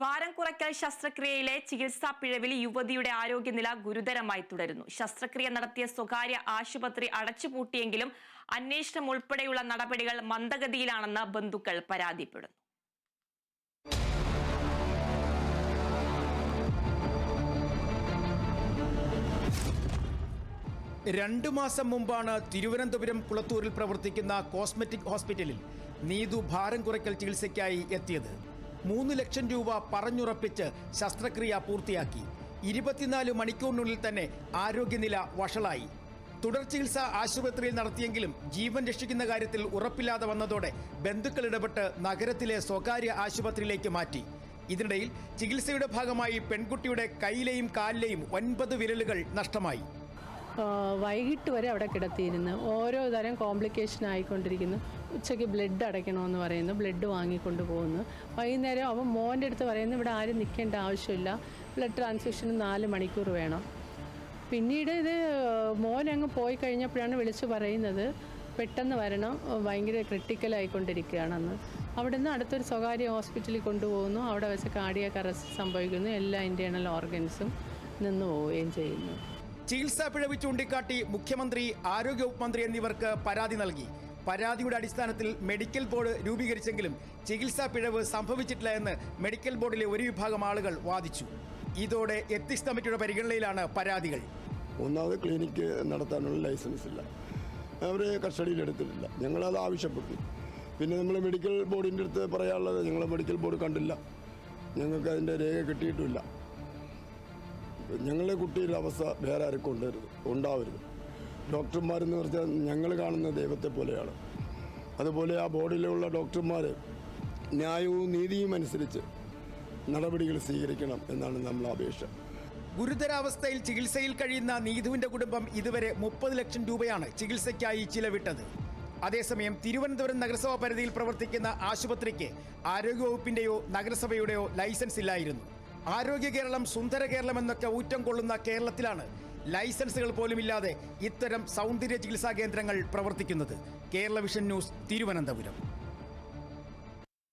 ഭാരം കുറയ്ക്കൽ ശസ്ത്രക്രിയയിലെ ചികിത്സാ പിഴവിൽ യുവതിയുടെ ആരോഗ്യനില ഗുരുതരമായി തുടരുന്നു. ശസ്ത്രക്രിയ നടത്തിയ സ്വകാര്യ ആശുപത്രി അടച്ചുപൂട്ടിയെങ്കിലും അന്വേഷണം ഉൾപ്പെടെയുള്ള നടപടികൾ മന്ദഗതിയിലാണെന്ന് ബന്ധുക്കൾ പരാതിപ്പെടുന്നു. രണ്ടു മാസം മുമ്പാണ് തിരുവനന്തപുരം കുളത്തൂരിൽ പ്രവർത്തിക്കുന്ന കോസ്മെറ്റിക് ഹോസ്പിറ്റലിൽ നീതു ഭാരം കുറയ്ക്കൽ ചികിത്സയ്ക്കായി എത്തിയത്. മൂന്ന് ലക്ഷം രൂപ പറഞ്ഞുറപ്പിച്ച് ശസ്ത്രക്രിയ പൂർത്തിയാക്കി. ഇരുപത്തിനാല് മണിക്കൂറിനുള്ളിൽ തന്നെ ആരോഗ്യനില വഷളായി. തുടർ ചികിത്സ ആശുപത്രിയിൽ നടത്തിയെങ്കിലും ജീവൻ രക്ഷിക്കുന്ന കാര്യത്തിൽ ഉറപ്പില്ലാതെ വന്നതോടെ ബന്ധുക്കൾ ഇടപെട്ട് നഗരത്തിലെ സ്വകാര്യ ആശുപത്രിയിലേക്ക് മാറ്റി. ഇതിനിടയിൽ ചികിത്സയുടെ ഭാഗമായി പെൺകുട്ടിയുടെ കൈയിലെയും കാലിലെയും ഒൻപത് വിരലുകൾ നഷ്ടമായി. വൈകിട്ട് വരെ അവിടെ കിടത്തിയിരുന്നു. ഓരോ തരം കോംപ്ലിക്കേഷൻ ആയിക്കൊണ്ടിരിക്കുന്നു. ഉച്ചയ്ക്ക് ബ്ലഡ് അടയ്ക്കണമെന്ന് പറയുന്നു. ബ്ലഡ് വാങ്ങിക്കൊണ്ട് പോകുന്നു വൈകുന്നേരം അവൻ മോന്റെ അടുത്ത് പറയുന്നു ഇവിടെ ആരും നിൽക്കേണ്ട ആവശ്യമില്ല. ബ്ലഡ് ട്രാൻസ്ഫ്യൂഷന് നാല് മണിക്കൂർ വേണം. പിന്നീട് ഇത് മോൻ അങ്ങ് പോയി കഴിഞ്ഞപ്പോഴാണ് വിളിച്ച് പറയുന്നത് പെട്ടെന്ന് വരണം. ഭയങ്കര ക്രിട്ടിക്കലായിക്കൊണ്ടിരിക്കുകയാണെന്ന് അവിടുന്ന് അടുത്തൊരു സ്വകാര്യ ഹോസ്പിറ്റലിൽ കൊണ്ടുപോകുന്നു. അവിടെ വെച്ച് കാർഡിയാക് അറസ്റ്റ് സംഭവിക്കുന്നു. എല്ലാ ഇന്റേർണൽ ഓർഗൻസും നിന്ന് പോവുകയും ചെയ്യുന്നു. ചികിത്സാ പിഴവ് ചൂണ്ടിക്കാട്ടി മുഖ്യമന്ത്രി ആരോഗ്യവകുപ്പ് മന്ത്രി എന്നിവർക്ക് പരാതി നൽകി. പരാതിയുടെ അടിസ്ഥാനത്തിൽ മെഡിക്കൽ ബോർഡ് രൂപീകരിച്ചെങ്കിലും ചികിത്സാ പിഴവ് സംഭവിച്ചിട്ടില്ല എന്ന് മെഡിക്കൽ ബോർഡിലെ ഒരു വിഭാഗം ആളുകൾ വാദിച്ചു. ഇതോടെ എത്തിക്സ് കമ്മിറ്റിയുടെ പരിഗണനയിലാണ് പരാതികൾ. ഒന്നാമത് ക്ലിനിക്ക് നടത്താനുള്ള ലൈസൻസ് ഇല്ല. അവർ അവരെ ഞങ്ങൾ ഞങ്ങളത് ആവശ്യപ്പെട്ടു പിന്നെ നമ്മൾ മെഡിക്കൽ ബോർഡിന്റെ അടുത്ത് പറയാനുള്ളത് ഞങ്ങൾ മെഡിക്കൽ ബോർഡ് കണ്ടില്ല. ഞങ്ങൾക്ക് അതിന്റെ രേഖ കിട്ടിയിട്ടുമില്ല. ഞങ്ങളുടെ കുട്ടിയുടെ അവസ്ഥ വേറെ ആർക്കും ഉണ്ടായിരുന്നു ഉണ്ടാവരുത്. ഡോക്ടർമാരെന്ന് പറഞ്ഞാൽ ഞങ്ങൾ കാണുന്ന ദൈവത്തെ പോലെയാണ്. അതുപോലെ ആ ബോർഡിലുള്ള ഡോക്ടർമാർ ന്യായവും നീതിയും അനുസരിച്ച് നടപടികൾ സ്വീകരിക്കണം എന്നാണ് നമ്മളെ അപേക്ഷ. ഗുരുതരാവസ്ഥയിൽ ചികിത്സയിൽ കഴിയുന്ന നീതുവിന്റെ കുടുംബം ഇതുവരെ മുപ്പത് ലക്ഷം രൂപയാണ് ചികിത്സയ്ക്കായി ചിലവിട്ടത്. അതേസമയം തിരുവനന്തപുരം നഗരസഭാ പരിധിയിൽ പ്രവർത്തിക്കുന്ന ആശുപത്രിക്ക് ആരോഗ്യവകുപ്പിന്റെയോ നഗരസഭയുടെയോ ലൈസൻസ് ഇല്ലായിരുന്നു. ആരോഗ്യ കേരളം സുന്ദര കേരളം എന്നൊക്കെ ഊറ്റം കൊള്ളുന്ന കേരളത്തിലാണ് ലൈസൻസുകൾ പോലും ഇല്ലാതെ ഇത്തരം സൗന്ദര്യ ചികിത്സാ കേന്ദ്രങ്ങൾ പ്രവർത്തിക്കുന്നത്. Kerala vision news Thiruvananthapuram.